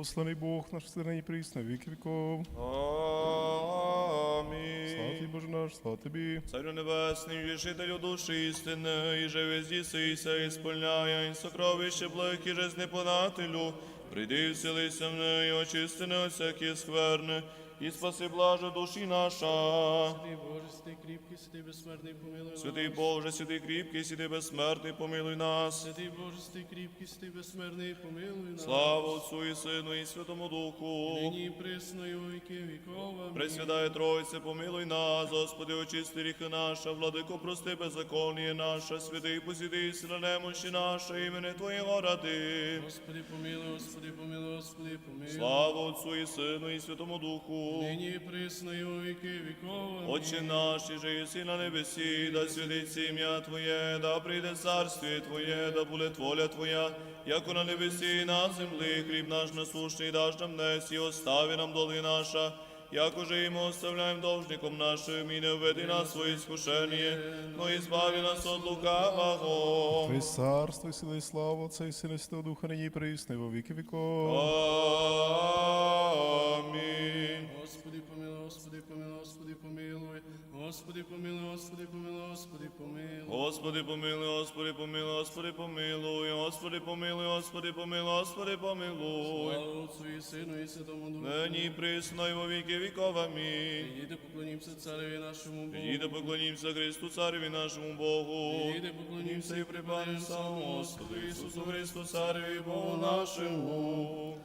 Благословений Бог наш сильний і присний віки віков. Слава Амінь. тобі, Боже наш, слава тобі. Царю небесний, вішителю душі істини, і живі везді сися, і сповняє, і сокровище благих, і же знепонателю, прийди вселися в неї, очисти не всякі скверни, і спаси блаже душі наша. Святий Боже, святий кріпкий, святий безсмертний, помилуй нас. Святий Боже, святий кріпкий, святий безсмертний, помилуй нас. Святий Боже, святий кріпкий, святий безсмертний, помилуй нас. Слава Отцу і Сину, і Святому Духу. Нині і присно, і у віки віков. Амінь. Пресвятая Тройце, помилуй нас, Господи, очисти ріхи наша, владико, прости беззаконніє наше, святий посіди, сила немощі наша, імени Твоєго ради. Господи, помилуй, Господи, помилуй, Господи, помилуй. Слава Отцу і Сину, і Святому Духу. Нині присно, у віки віков. Отче наш, і же єси на небесі, да святиться ім'я Твоє, да прийде царствіє Твоє, да буде воля Твоя, яко на небесі і на землі, хліб наш насущний даш нам днес, і остави нам доли наша, як уже і ми оставляємо должником нашим, і не введи нас в своє скушення, но і нас от лукавого. Твоє царство, і сила, і слава Отця і Сина, і Святого Духа, нині і присний во віки віков. Господи, помилуй, Господи, помилуй, Господи, помилуй. Господи, помилуй, Господи, помилуй, Господи, помилуй. Господи помилуй, Господи помилуй, Господи помилуй, Господи помилуй, Господи помилуй, Господи помилуй. Слава Отцу і Сину, і Святому Духу. Нині присно і во віки віков. Амінь. Підійде, поклонімося цареві нашому Богу. Підійде поклонімся Христу, Цареві нашому Богу. Підійде, поклонімося І припадемо самому Господу Ісусу Христу, Цареві Богу нашому.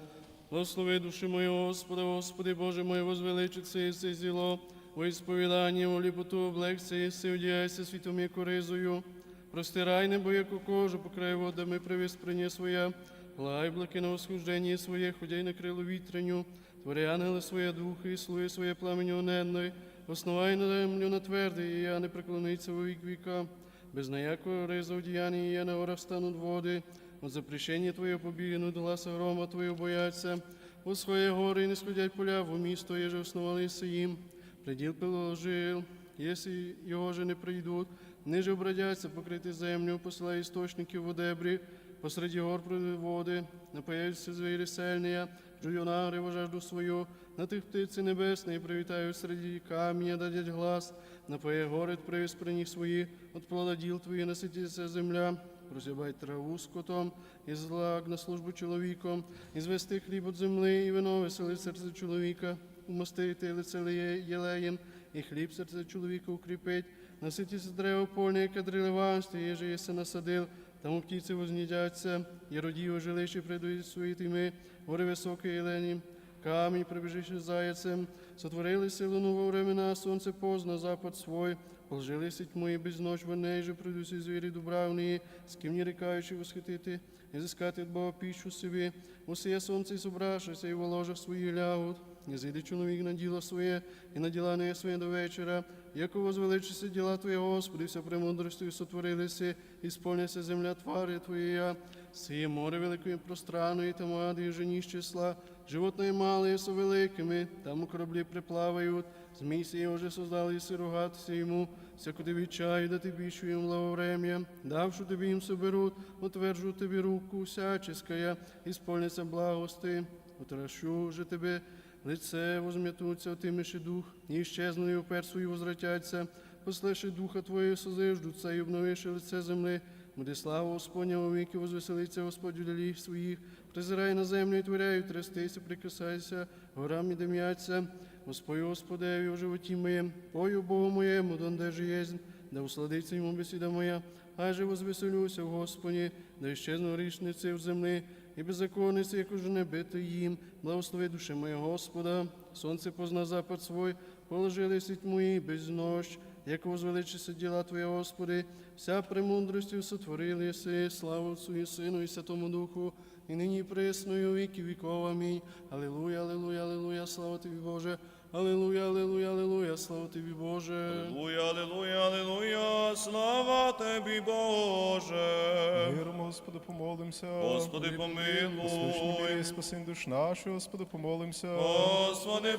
Благослови душі мої, Господи, Господи, Боже мой, возвеличиться і все зіло, во ісповіданні, у ліпоту облегся, і си одяйся світом яку ризою. Простирай небо, яку кожу, покрай водами привіз прині своє, лай блаки на восхожденні своє, ходяй на крилу вітреню, твори ангели своє духи, і слуги своє пламеню оненної, основай на землю на твердий, і я не преклониться во вік віка. Без ніякого ризу діяння я на горах стануть води, от запрещення Твоє побігнуть, гласа грома Твою бояться, у своє гори і не сходять поля, в місто, еже основалися їм. Приділ положив, якщо його же не прийдуть, ниже обрадяться покрити землю, посилає істочників в одебрі, посеред гор води, напаяються звірі сельния, жую нагриву жажду свою, на тих птиці небесної привітають серед каміння, дадять глас, напоє город привіз при них свої, от плода діл твої насититься земля, розібай траву скотом, і злак на службу чоловіком, і звести хліб від земли, і вино веселить серце чоловіка, умастити лице єлеєм, і хліб серце чоловіка укріпить, насититься дерево польне, яке дриливанство, єже єси насадив, там птиці вознідяться, і родів жилищі придуть свої тими, гори високі єлені, камінь прибіжище заяцем, сотворили силу нового времена, сонце позна, запад свой, положили сіть мої без ночь, вони же прийдуть звірі дубравні, з ким не рікаючи восхитити, і зискати від Бога піщу собі, усіє сонце і зобрашися, і в ложах свої лягуть, і зійде чоловік на діло своє, і на діла не своє до вечора, яко возвеличиться діла Твої, Господи, вся премудростю сотворилися, і сповняться земля твари Твоя, сіє море великої пространої, та моади і жені числа, животне мале со великими, там у кораблі приплавають, змій сіє уже создали сирогатися йому, всякуди да ти більшу їм благоврем'я, давшу тобі їм соберуть, утверджу тобі руку всяческая, і сповняться благости, отращу же тебе, лице возм'ятуться, отимеши дух, і щезну, і опер свою возвратяться, послеши духа Твоє созиждуться, і обновиши лице земли, буде слава Господня у віки, возвеселиться Господь у ділі своїх, призирай на землю і творяю, трястися, прикасайся, горам і дим'яться, Господи, Господеві у животі моєм, пою Богу моєму, донде же єсть, да усладиться йому бесіда моя, а же возвеселюся в Господі, да іщезну грішниці в землі, і беззаконниці, як уже не бити їм, благослови душе моя Господа, сонце позна запад свой, положили сіть мої без нощ, як возвеличиться діла Твоя, Господи, вся премудростю сотворили си, славу Отцу і Сину, і Святому Духу, і нині і у віки віков. Амінь. Алілуя, алілуя, алілуя, слава Тобі, Боже. Алілуя, алілуя, алілуя, слава тобі, Боже. Аллилуйя, аллилуйя, аллилуйя, слава тобі, Боже. Миром, Господи, помолимся. Господи, помилуй. мирі, душ нашу, Господи, помолимся. Господи,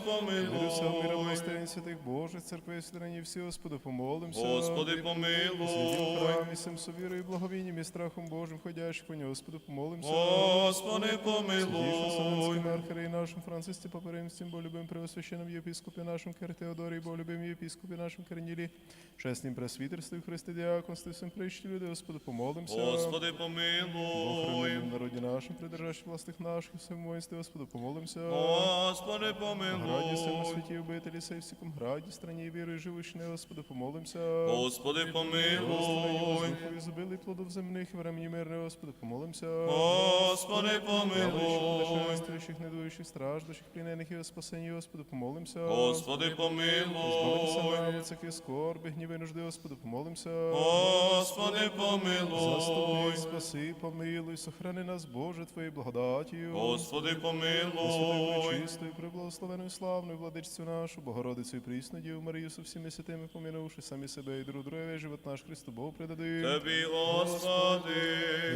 Миру всього мира, помилуй. святих Божих, церкви святині всі, Господи, помолимся. Господи, помилуй. храмі, сим совірою, благовінням і страхом Божим, ходящих по нього, Господи, помолимся. Господи, Святішим помилуй. Солонським архиереї нашим Францисті Паперимстім, бо любим преосвященном єпископі нашим Кир Теодорій, бо любим єпископі нашим Корнілі, чеснім пресвітерстві, Христи Діаконстві, всім прийшли люди, Господи, помолимся. Господи, помилуй. храним народі нашим, придержащих властих наших, всім воїнстві, Господи, помолимся. Господи, Граді саме помилуй. святі обителі, сей всяком граді, страні віри, живучне, Господи, помолимся. Господи, помилуй. Ізобилий плодов земних времені мирне, Господи, помолимся. Господи, помилуй. Нещастуючих, недуючих, страждущих, плінених і о спасенні, Господи, помолимся. Господи, Збавитися помилуй. від всяких скорби, гніви, нужди, Господи, помолимся. Господи, помилуй. Заступи, спаси, помилуй, сохрани нас, Боже, Твоєю благодатію. Господи, помилуй. чистою, приблагословеною, славною владичцю нашу, Богородицю і прісну Діву Марію, со всіми святими помінувши самі себе і друг друге, живот наш Христу Богу предадим. Тобі, Господи.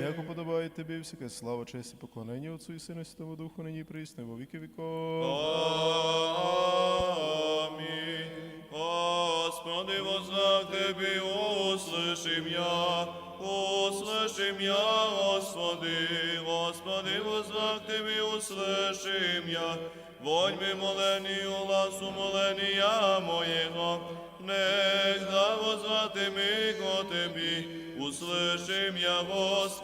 Як уподобає тобі всяка слава, честь і поклонення Отцу і Сину Святому Духу, нині і во віки віков. Амінь. Господи, вознак Тебе, услышим я, услышим я, Господи, Господи, вознак Тебе, услышим я, вонь ми моленію, ласу моления моєго, нехай возвати ми ко Тебі, услышим я, Господи,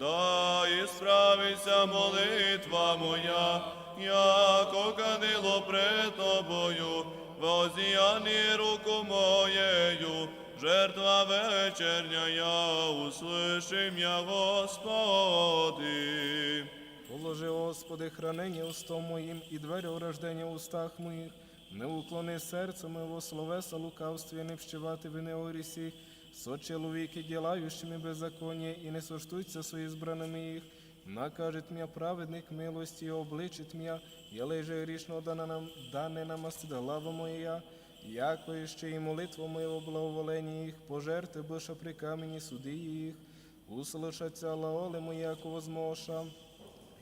да ісправиться молитва моя, яко кадило пред тобою, возіяні руку моєю, жертва вечерня, я услышим я, Господи. Положи, Господи, хранення устом моїм і двері урождення в устах моїх. Не уклони серце моего словеса лукавстві, не вщивати вини орісі, со чоловіки, ділаючими беззаконня, і не соштуться свої збраними їх. Накажет м'я праведник милості, і обличить м'я, я леже грішно дана нам, дане намастида лава моя, яко іще і молитва моєго благоволення їх, пожерти биша при камені суди їх, услышаться лаоли мої, яко возмоша.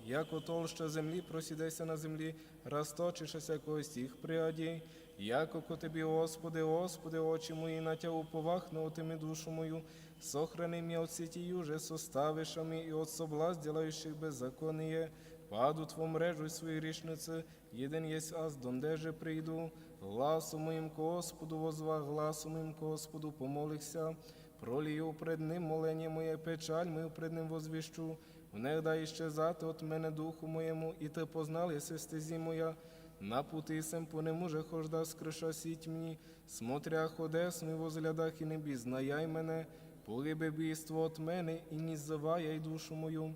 Яко толща землі просідеся на землі, розточишеся когось їх приаді, яко ко тобі, Господи, Господи, очі мої на тя уповах, отими душу мою, сохрани м'я от сітію же составишами і от соблаз, ділаючих беззаконніє, паду тво мрежу й свої річниці, єдин єсть аз, донде же прийду, гласу моїм Господу возвах, гласу моїм Господу помолихся, пролію пред ним молення моє, печаль мою пред ним возвіщу, Внегда іщезати от мене духу моєму, і ти познал, єси моя. На пути сем по нему же хожда скриша сіть мені, смотря ходесну і возглядах і не бізнаяй мене, погибе бійство от мене, і ні ззивай душу мою.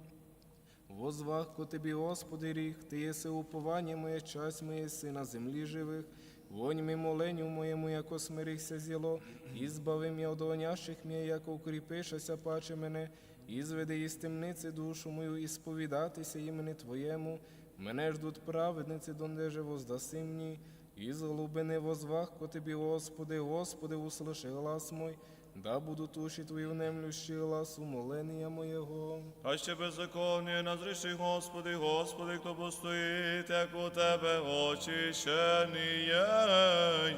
Возвах ко тобі, Господи, ріг, ти єси уповання моє, часть моє, си на землі живих. Вонь ми моленню моєму, яко смирихся зіло, і збави м'я од онящих м'я, яко укріпишася паче мене, і зведи із темниці душу мою, і сповідатися імені Твоєму. Мене ждуть праведниці, донде же воздаси мені, і з глибини возвах ко тобі, Господи, Господи, услыши глас мой, да буду туші Твої внемлющі глас умолення моєго. А ще беззаконні назріши, Господи, Господи, хто постоїть, як у Тебе очищені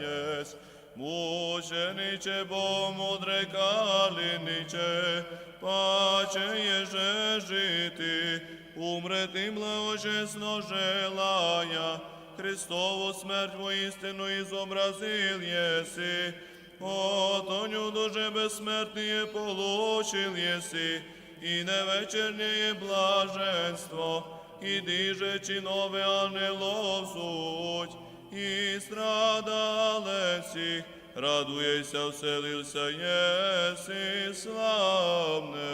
єсть. Мучениче, бо мудре каліниче, паче єже жити, умре ти благочесно желая, Христову смерть воістину изобразил єси, Отоню дуже безсмертніє получил єси, і не вечернє блаженство, і диже чинове ангелов суть, і страдалець, радуйся, вселився єси славне.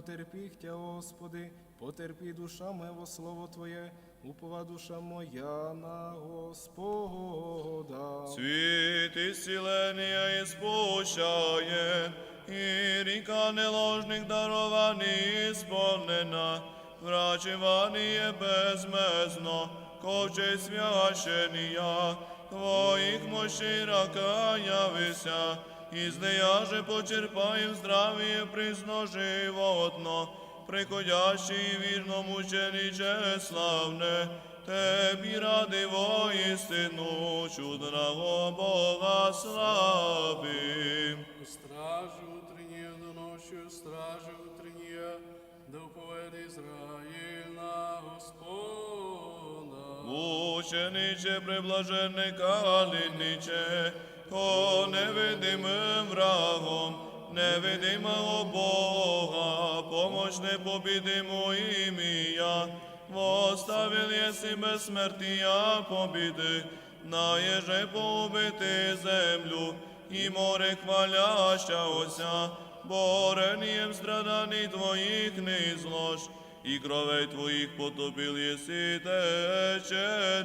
І Твоєго потерпіхтя, Господи, потерпі душа моєго слово Твоє, упова душа моя на Господа. Світ ісцілення іспущає, і ріка неложних дарований ісполнена, врачевание безмезно, ковчег священия, Твоих мощей рака явися, изнеяже почерпаем здравие присно животно, приходящий вірно мучениче славне, Тебі ради воістину чудного Бога славим. Стражи утренние, до ночи стражи утренние, да уповед Израиль на Господа. Мучениче, приблажене каліниче, ко невидимим врагом, невидимого Бога, помощ непобідимо ім'я, воставил єси безсмертія побіди, наєже побити землю, і море хвалящаося, борением страданий твоїх не злож, і кровей твоїх потопил єси теченіє.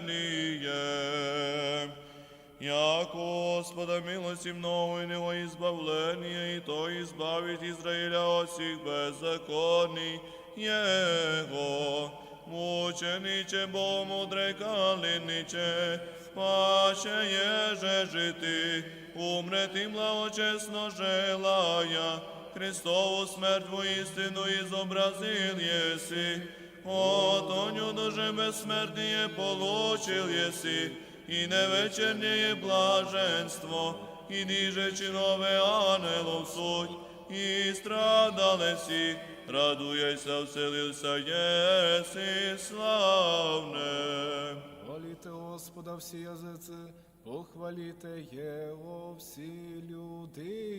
Як Господа милості мною него избавлення, і то избавить Израиля от всіх беззаконій Його. Мучениче, бо мудре калиниче, паче єже жити, умрети благочесно желая, Христову смерть воістину изобразил єси, Отоню дуже безсмертніє получил єси, і невечернее блаженство, і ніже чинове ангелов суть, і страдали всі, радуйся, вселився єси славне. Хваліте Господа всі язиці, похваліте Його всі люди.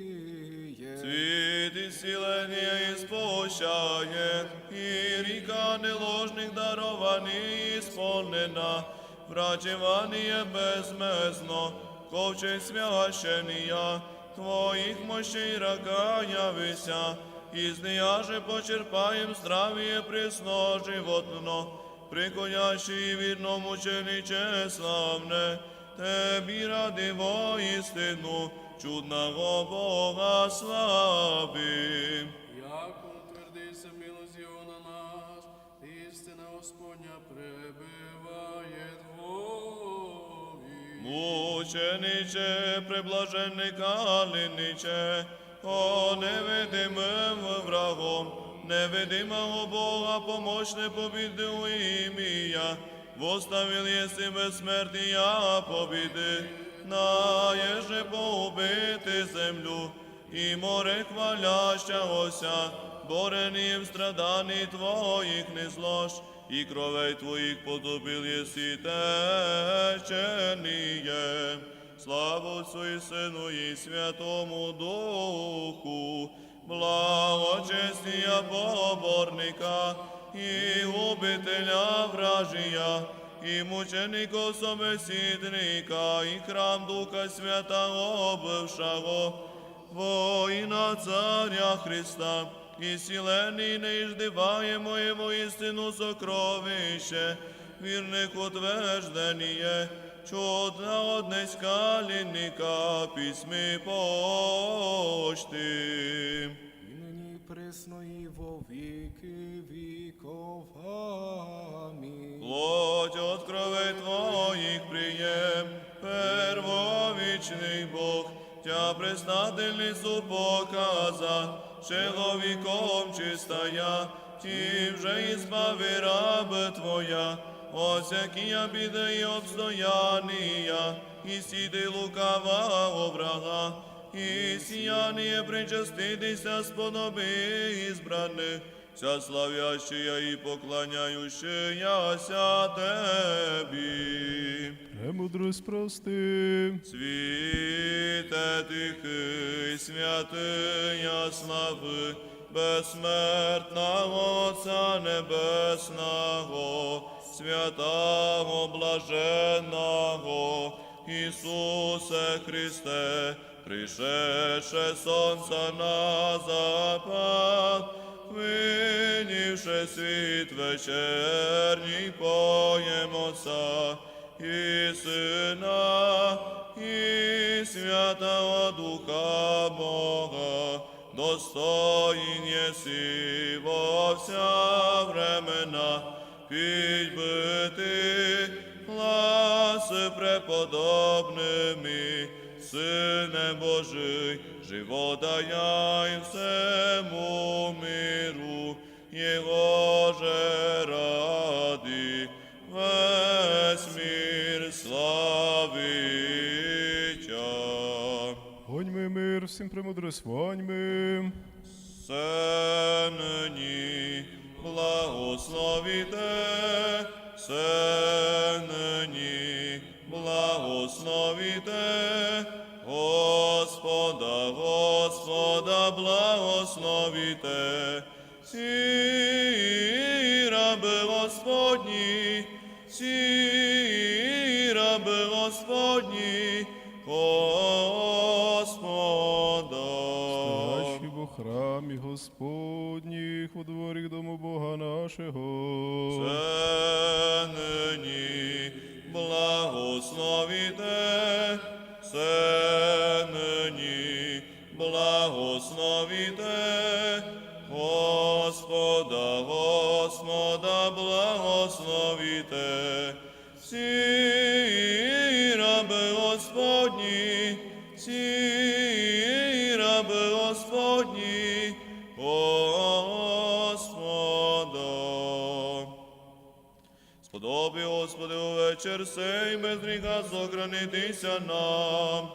Світ і сілення ісполщає, і ріка неложних даровані ісполнена, врачевання безмезно, ковчег священія, Твоїх мощей рака явися, і знеяже почерпаєм здравіє присно животно, приконящий вірно мучениче славне, Тебі ради воістину, чудного Бога слави. Мучениче, приблажений калиниче, о невидимим врагом, невидимого Бога, помощне побіди у ім'я, воставил єси безсмертія побіди, наєже поубити землю, і море хвалящагося, боренім страданий твоїх не злож, і кровей твоїх потопил єси теченіє. Слава Отцу і Сину і Святому Духу, благочестія поборника і губителя вражія, і мученика собесідника, і храм Духа Святого бившого, воїна Царя Христа, і сілений не іждиваємо Його істину сокровище, вірних утвержденіє, чудна однець калінника, письми пошти. І нині присно і во віки віков. Амінь. Плоть от крови Твоїх приєм, первовічний Бог, Тя признательницю показа, чоловіком чистая, тим же ізбави раби Твоя, от біда і обстоянія, і сіди лукавого врага, і сіяние причаститися сподоби ізбраних, вся славящая і поклоняющаяся Тебі. Премудрость прости. Світе тихий, святия слави, безсмертного Отця Небесного, святого блаженного, Ісусе Христе, пришедше сонце на запад, винівши світ вечерній поєм і Сина, і Святого Духа Бога, достоїн єси во вся времена, підбити гласи преподобними, Сине Божий, живота я і всему миру, Його же ради, весь мир славитя. Гоньми мир, всім премудрость, воньми. Все нині благословіте, все нині благословіте, Господа, Господа, благословіте, всі раби Господні, всі раби Господні, Господа. Наші во храмі Господніх, во дворі дому Бога нашого. Нині благословіте, все нині благословите, Господа, Господа, благословите, всі раби Господні, всі Господи, увечер сей без гріха сохранитися нам.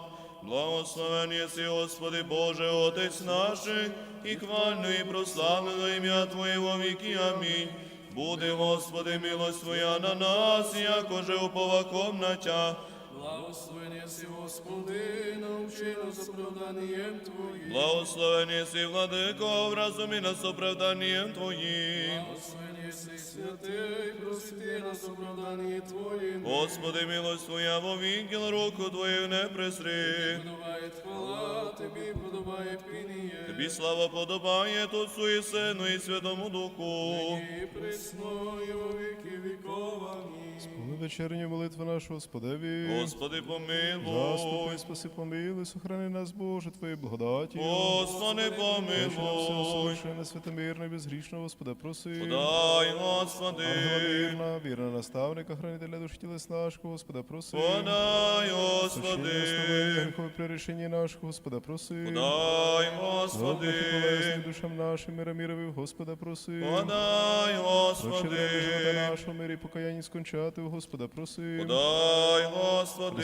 Благословен єси, Господи Боже, Отець наших, і хвально і прославлено ім'я Твоє во віки. Амінь. Буде, Господи, милость Твоя на нас, якоже уповаком на Тя. Благословен єси, Господи, научи нас оправданням Твоїм. Благословен єси, Владико, в разумі нас оправданням Твоїм. Благословен єси, святий, просвіти нас оправданні Твоїм. Господи, милость Твоя во віки, руку Твою не присри. Подобає хвала, Тобі подобає пініє. Тобі слава подобає Отцу і Сину і Святому Духу. І присною віки віков. Амінь. Коли вечерня молитва наша Господеві. Господи, помилуй. спаси, помилуй, сохрани нас, Боже, Твоєю благодаті. Господи, помилуй. Совершенно святомирно і безгрішно, Господа, проси. Подай, Господи. Вірна, вірна наставника, хранителя душ тілес нашого, Господа, проси. Подай, Священне Господи. гріхове при рішенні нашого, Господа, проси. Подай, Добрих і душам нашим мира мірових, Господа, проси. Подай, Прощення Господи. живота нашого, мирі покаянні скончати, Господа, проси. Подай, Християнські Господи.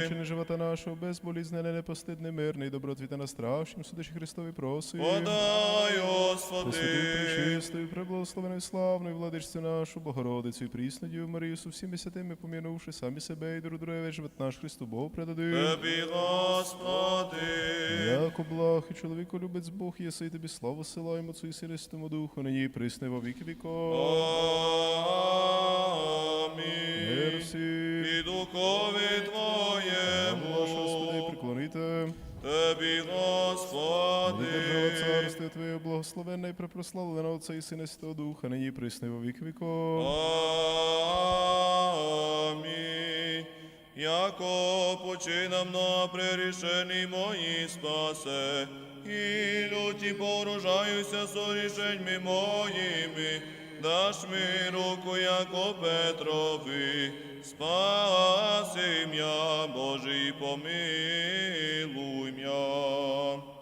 кончини живота нашого, безболізнене, непостидне, мирне і добротвіта на страшнім судачі Христові проси. Подай, Господи. пречистою, преблагословеною, славною владичцю нашу, Богородицю і прісну Діву Марію, со всіми святими помінувши самі себе і друг друге живот наш Христу Богу предадим. Тобі, Господи. Яко благ і чоловіку любець Бог, єси тобі славу силаємо, Отцу і Святому Духу, нині і присно во віки віков. Амінь. І духові Ваше, Господи, Твоєму. приклоните. Тобі, Господи. Держава царствия Твоє благословенне і препрославлене Отця і Сина Святого Духа, нині і присно во віки віков. Амінь. Яко починам на прирішенні мої спасе, і люті поружаюся сорішеньми моїми, даш ми руку, яко Петрови, спаси м'я, Божий, помилуй м'я.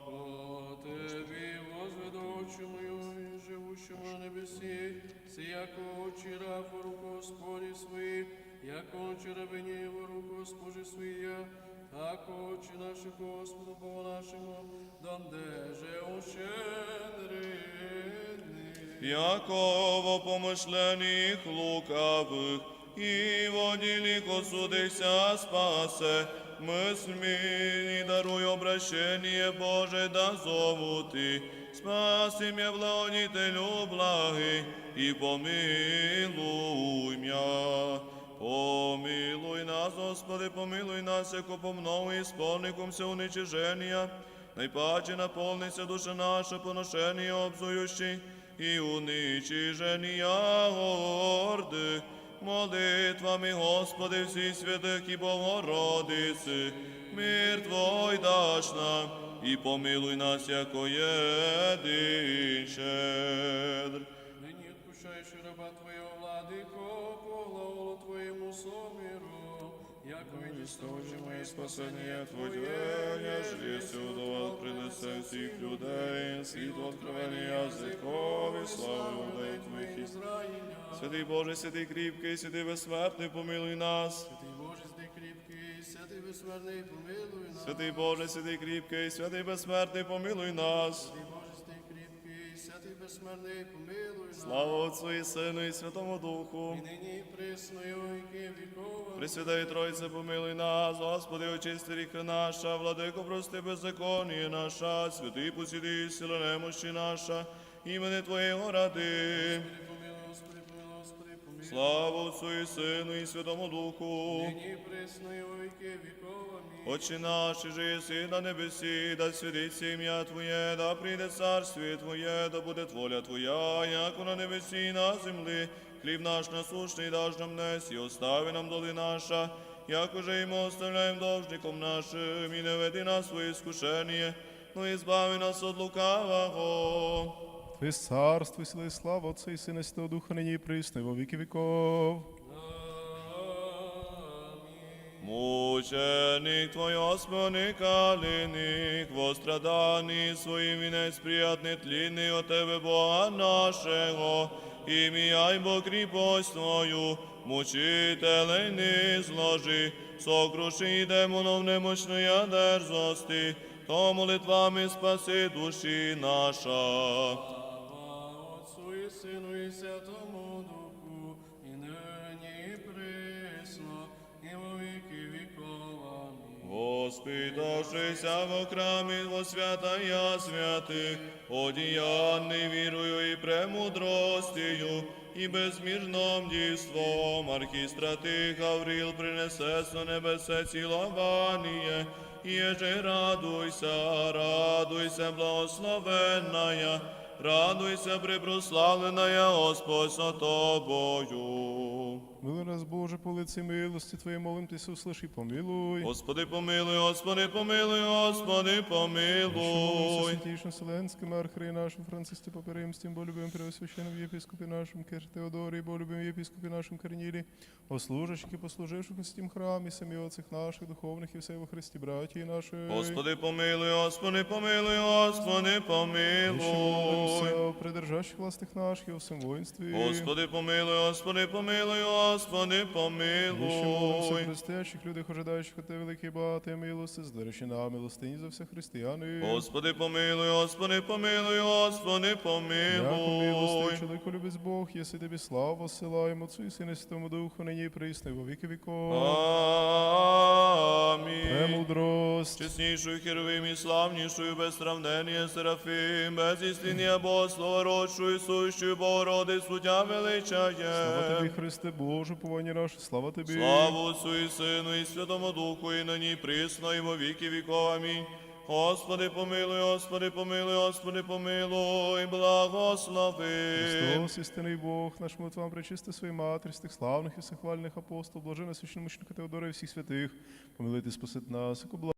О Тебі возведучу мою живущому небесі, си яко очі рафу руку Господі свої, яко очі рабині в руку Господі своя, так очі наші Господу Богу нашому, дондеже ощедрини. Яково помишлених лукавих, і воділік осудихся спасе, мысль мені даруй обращення Боже, да зову ти, спаси м'я благодітелю благий, і помилуй м'я. Помилуй нас, Господи, помилуй нас, яко помною і сповникомся уничиження, найпаче наповниться душа наша поношення обзуючи, і уничиження горди, молитвами, Господи, всі святих і Богородиці, мир Твой даш нам, і помилуй нас, як єдин щедр. І Стоже моє спасення Твоє, я сюди принесе всіх людей, світло откровення язикові, славу людей Твоїх Ізраїля. Святий Боже, святий кріпкий, святий безсмертний, помилуй нас. Святий Боже, святий кріпкий, святий безсмертний, помилуй нас. Святий Боже, святий кріпкий, святий безсмертний, помилуй нас. Безсмертний, помилуй нас. Слава Отцу і Сину і Святому Духу. І нині і присною, і віково. Пресвятої Тройце, помилуй нас, Господи, очисти ріка наша, владико, прости беззаконні наша, святий посіди, сила немощі наша, імени Твоєго ради. Слава Отцу і Сину і Святому Духу. Нині присною, і вікова. Отче наш, же єси на небесі, да святиться ім'я Твоє, да прийде царствіє Твоє, да буде воля Твоя, як на небесі і на землі. Хліб наш насущний даж нам днес, і остави нам доли наша, як уже і ми оставляємо должником нашим, і не веди нас в іскушення, но і збави нас від лукавого. Твоє царство, і сила і слава Отця і Сина і Святого Духа, нині і присно, і во віки віков. Мученик Твой, Господи, калиник, востраданий своїм вінець приятний от Тебе, Бога нашого, ім'я й бо кріпость Твою, мучителей не зложи, сокруши демонов немощної дерзости, то молитвами спаси душі наша. Сину і Святому Духу, і нині і присно, і во віки вікова. Воспитавшися в храмі во святая святих, одіяний вірою і премудростію, і безмірним дійством. Архістратих Гаврил принесе со небесе цілованіє, і еже радуйся, радуйся, благословенная, радуйся, я Господь со тобою. Милуй нас, Боже, по лиці милості Твоєї, молим Тися, услыши, помилуй. Господи, помилуй, Господи, помилуй, Господи, помилуй. Святейшим Вселенским архиерею нашим Франциске Папе бо любим Преосвященном епископе нашим Кир Теодории, бо любим епископе нашим Корнилии, о служащих и послуживших в святім храмі, самі отцах наших, духовних і все во Христі, братії наші. Господи, помилуй, Господи, помилуй, Господи, помилуй. придержащих властих наших і о всем воїнстві. Господи, помилуй, Господи, помилуй, Господи, помилуй. християчих, людях, ожидаючих от Тебе великі багаті милости, здаричі нам милостині за всіх християни. Господи, помилуй, Господи, помилуй, Господи, помилуй. чоловіку любить Бог, єси тобі славу силаємо, Отцу і Сину Святому Духу, нині і присно, і во віки віков. Амінь. Премудрость. Чеснішою херовим і славнішою, без сравнення Серафим, без істиння Богослова, родшою, сущою, Богородицю тя величає. Слава тобі, Христе Боже, повання наше, слава тобі. Славу Отцу і Сину, і Святому Духу, і нині, і присно, і во віки віков. Амінь. Господи, помилуй, Господи, помилуй, Господи, помилуй, благослови. Христос, істинний Бог, наш молитвам причисти своїй матері, тих славних і всехвальних апостол, блажена священномученика Теодора і всіх святих, помилити спасити нас, яку